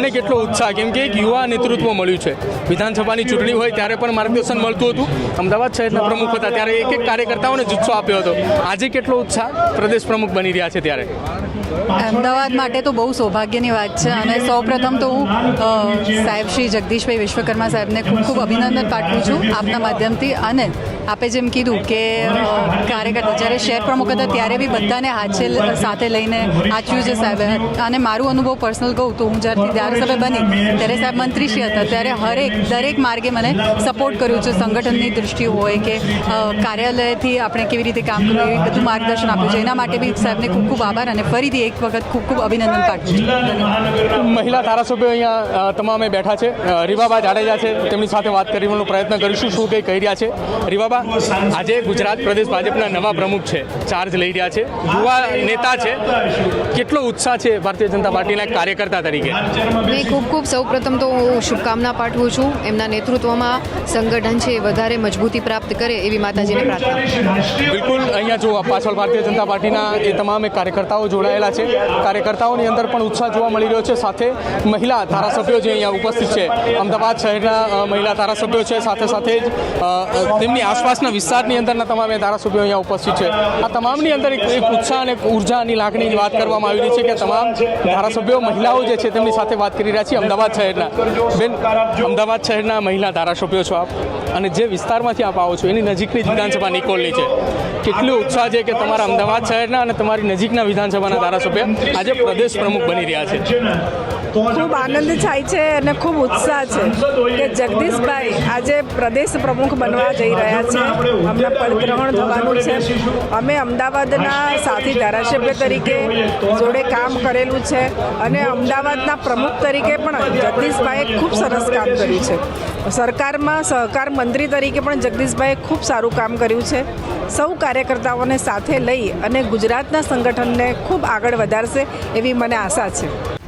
તમને કેટલો ઉત્સાહ, કેમ કે એક યુવા નેતૃત્વ મળ્યું છે. વિધાનસભાની ચૂંટણી હોય ત્યારે પણ માર્ગદર્શન મળતું હતું. અમદાવાદ શહેરના પ્રમુખ હતા, ત્યારે એક એક કાર્યકર્તાઓને જુસ્સો આપ્યો હતો. આજે કેટલો ઉત્સાહ પ્રદેશ પ્રમુખ બની રહ્યા છે ત્યારે? અમદાવાદ માટે તો બહુ સૌભાગ્યની વાત છે અને સૌપ્રથમ તો હું સાહેબ શ્રી જગદીશભાઈ વિશ્વકર્મા સાહેબને ખૂબ ખૂબ અભિનંદન પાઠવું છું આપના માધ્યમથી અને આપે જેમ કીધું કે કાર્યકર્તા જ્યારે શહેર પ્રમુખ હતા ત્યારે બી બધાને હાથે સાથે લઈને આચ્યું છે સાહેબ. અને મારું અનુભવ પર્સનલ કહું તો હું જ્યારથી ધારાસભ્ય બની, ત્યારે સાહેબ મંત્રીશ્રી હતા, ત્યારે હરેક, દરેક માર્ગે મને સપોર્ટ કર્યું છે સંગઠનની દૃષ્ટિ હોય કે કાર્યાલયથી આપણે કેવી રીતે કામ કરવું, એવી બધું માર્ગદર્શન આપ્યું છે. એના માટે બી સાહેબને ખૂબ ખૂબ આભાર અને ફરીથી એક વખત ખૂબ ખૂબ અભિનંદન પાઠવું મહિલા ધારાસભ્યો અહીંયા તમામે બેઠા છે. રીવાબા જાડેજા છે. તેમની સાથે વાત કરવાનો પ્રયત્ન કરીશું શું કંઈ કહી રહ્યા છે. રીવાબા આજે ગુજરાત પ્રદેશ ભાજપના નવા પ્રમુખ છે ચાર્જ લઈ રહ્યા છે યુવા નેતા છે. કેટલો ઉત્સાહ છે ભારતીય જનતા પાર્ટીના કાર્યકર્તા તરીકે? મેં ખૂબ ખૂબ સૌપ્રથમ તો હું શુભકામના પાઠવું છું. એમના નેતૃત્વમાં સંગઠન છે વધારે મજબૂતી પ્રાપ્ત કરે એવી માતાજીને પ્રાર્થના બિલકુલ અહીંયા જો પાછળ ભારતીય જનતા પાર્ટીના એ તમામ કાર્યકર્તાઓ જોડાયેલા છે. કાર્યકર્તાઓની અંદર પણ ઉત્સાહ જોવા મળી રહ્યો છે. સાથે મહિલા ધારાસભ્યો જે અહીંયા ઉપસ્થિત છે. અમદાવાદ શહેરના મહિલા ધારાસભ્યો છે. સાથે સાથે જ તેમની તેમની આસપાસના વિસ્તારની અંદરના તમામ ધારાસભ્યો અહીંયા ઉપસ્થિત છે. આ તમામની અંદર એક ઉત્સાહ અને ઉર્જાની લાગણીની વાત કરવામાં આવી રહી છે કે તમામ ધારાસભ્યો, મહિલાઓ જે છે તેમની સાથે વાત કરી રહ્યા છીએ. અમદાવાદ શહેરના. બેન, અમદાવાદ શહેરના મહિલા ધારાસભ્યો છો આપ. અને જે વિસ્તારમાંથી આપ આવો છો, એની નજીકની જ વિધાનસભા નિકોલની છે. કેટલો ઉત્સાહ છે કે તમારા અમદાવાદ શહેરના અને તમારી નજીકના વિધાનસભાના ધારાસભ્ય આજે પ્રદેશ પ્રમુખ બની રહ્યા છે. ખૂબ આનંદ થાય છે અને ખૂબ ઉત્સાહ છે કે જગદીશભાઈ આજે પ્રદેશ પ્રમુખ બનવા જઈ રહ્યા છે. અમને પદગ્રહણ થવાનું છે. અમે અમદાવાદના સાથી ધારાસભ્ય તરીકે જોડે કામ કરેલું છે અને અમદાવાદના પ્રમુખ તરીકે પણ જગદીશભાઈએ ખૂબ સરસ કામ કર્યું છે. સરકારમાં સહકાર મંત્રી તરીકે પણ જગદીશભાઈએ ખૂબ સારું કામ કર્યું છે. સૌ કાર્યકર્તાઓને સાથે લઈ અને ગુજરાતના સંગઠનને ખૂબ આગળ વધારશે એવી મને આશા છે.